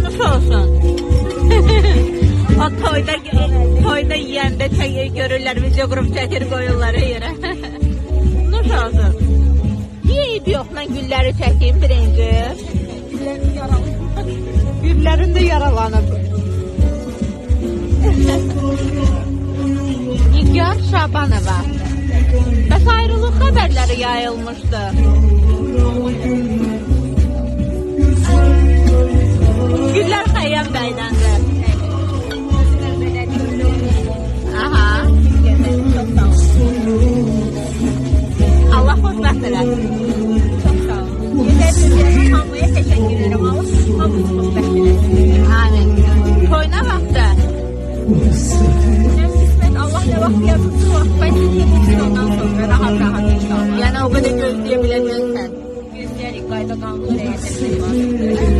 nuş olsun. o toyda toyda yiyəndə çək görürlər, video qrup çəkir qoyurlar yerə. nuş olsun. Eybi yox lan gülləri çəkeyim birinci? Güllərin də yaralanıb. Nigar Şabanova. Bəs ayrılıq xəbərləri yayılmışdı. Karabiberden de. Evet. Aha. Çok sağ olun. Allah hoş bəxtlər. Çok sağ olun. Gözəl sözlərinə hamıya təşəkkür edirəm. Allah hamınız xoş bəxtlər. Amin. Toyuna vaxtı. Nəm qismət Allah nə vaxt yazıbsa o vaxt mən sizə ondan sonra rahat rahat inşallah. Yəni o qədər gözləyə biləcəksən. Gözləyərik qayda qanunu rəyət etmək lazımdır.